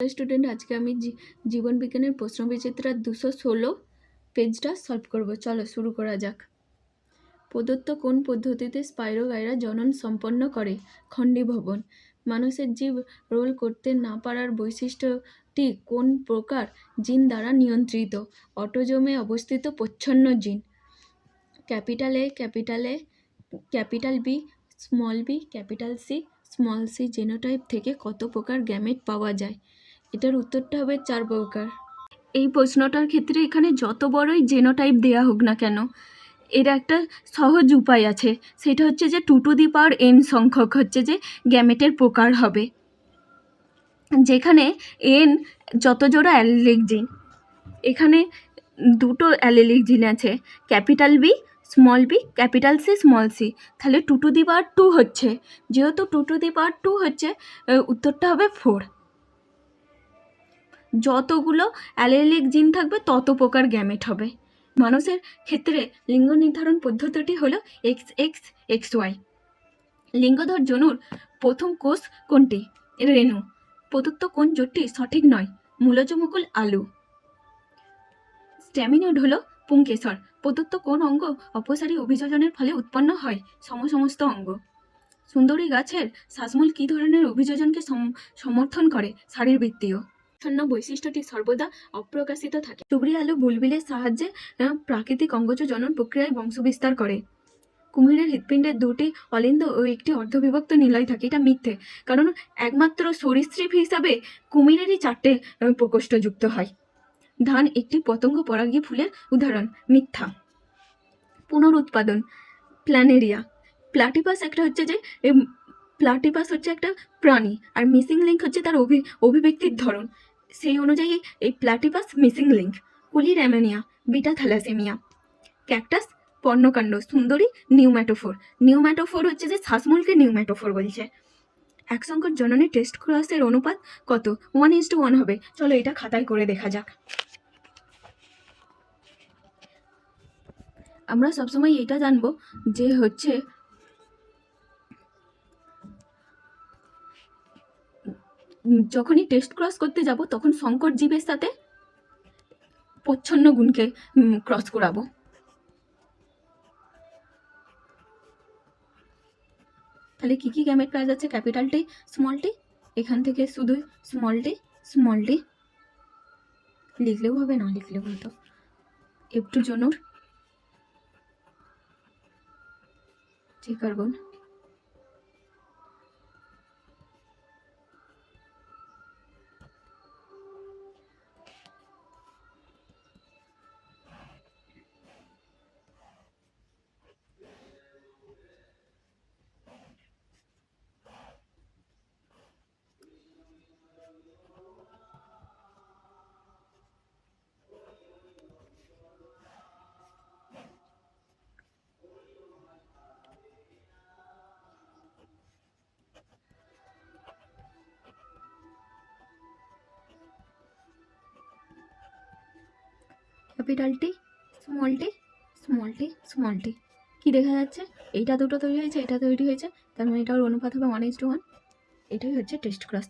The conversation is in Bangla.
স্টুডেন্ট আজকে আমি জীবন বিজ্ঞানের প্রশ্ন বিচিত্রার দুশো ষোলো পেজটা সলভ করব। চলো শুরু করা যাক। প্রদত্ত কোন পদ্ধতিতে স্পাইরোগাইরা জনন সম্পন্ন করে? খণ্ডীভবন। মানুষের জীব রোল করতে না পারার বৈশিষ্ট্যটি কোন প্রকার? জিন দ্বারা নিয়ন্ত্রিত। অটোজোমে অবস্থিত প্রচ্ছন্ন জিন। Capital A capital A, capital B, small B, capital C, small C genotype থেকে কত প্রকার গ্যামেট পাওয়া যায়? এটার উত্তরটা হবে চার প্রকার। এই প্রশ্নটার ক্ষেত্রে এখানে যত বড়ই জেনোটাইপ দেয়া হোক না কেন, এর একটা সহজ উপায় আছে। সেটা হচ্ছে যে two to the power N সংখ্যক হচ্ছে যে গ্যামেটের প্রকার হবে। যেখানে এন যত জোড়া অ্যালিলিক জিন এখানে দুটো অ্যালিলিক জিন আছে capital B small B capital C small C তাহলে two to the power two হচ্ছে। যেহেতু two to the power two হচ্ছে উত্তরটা হবে ফোর যতগুলো অ্যালেলিক জিন থাকবে, তত প্রকার গ্যামেট হবে। মানুষের ক্ষেত্রে লিঙ্গ নির্ধারণ পদ্ধতিটি হলো এক্স এক্স এক্স ওয়াই। লিঙ্গধর জনুর প্রথম কোষ কোনটি? রেণু। প্রদত্ত কোন জোটটি সঠিক নয়? মূলজ মুকুল আলু। স্ট্যামিনোড হলো পুংকেশর। প্রদত্ত কোন অঙ্গ অপসারী অভিযোজনের ফলে উৎপন্ন হয়? সমসমস্ত অঙ্গ। সুন্দরী গাছের শ্বাসমূল কী ধরনের অভিযোজনকে সম- সমর্থন করে? শারীরবৃত্তীয় ছন্ন বৈশিষ্ট্যটি সর্বদা অপ্রকাশিত থাকে। চুবড়ি আলু বুলবিলের সাহায্যে প্রাকৃতিক অঙ্গজ জনন প্রক্রিয়ায় বংশবিস্তার করে। কুমিরের হৃৎপিণ্ডের দুটি অলিন্দ ও একটি অর্ধবিভক্ত নিলয় থাকে, এটা মিথ্যে। কারণ একমাত্র সরীসৃপ হিসাবে কুমিরেরই চারটে প্রকোষ্ঠ যুক্ত হয়। ধান একটি পতঙ্গ পরাগী ফুলের উদাহরণ, মিথ্যা। পুনরুৎপাদন, প্ল্যানেরিয়া। প্লাটিপাস একটা হচ্ছে যে প্লাটিপাস হচ্ছে একটা প্রাণী, আর মিসিং লিঙ্ক হচ্ছে তার অভি, অভিব্যক্তির ধরন। সেই অনুযায়ী এই প্লাটিপাস মিসিং লিঙ্ক, কুলির অ্যামোনিয়া, বিটা থ্যালাসেমিয়া। ক্যাকটাস, পর্ণকাণ্ড, সুন্দরী, নিউম্যাটোফোর। নিউম্যাটোফোর হচ্ছে যে শ্বাসমূলকে নিউম্যাটোফোর বলছে। এক সংকট জননী টেস্ট ক্রসের অনুপাত কত? ওয়ান ইস টু ওয়ান হবে। চলো এটা খাতায় করে দেখা যাক। আমরা সবসময় এটা জানব যে হচ্ছে যখনই টেস্ট ক্রস করতে যাব, তখন সংকট জীবের সাথে প্রচ্ছন্ন গুণকে ক্রস করাবো। তাহলে কি কি গ্যামেট পাওয়া যাচ্ছে ক্যাপিটাল টি স্মল টি এখান থেকে শুধু স্মল টি স্মল টি লিখলেও হবে, না লিখলেও হতো একটু জনুর। টি carbon capital T small T small T small T কী দেখা যাচ্ছে? এইটা দুটো তৈরি হয়েছে, এটা তৈরি হয়েছে, তার মানে এটা ওর অনুপাত হবে ওয়ান ইস টু ওয়ান এটাই হচ্ছে টেস্ট ক্লাস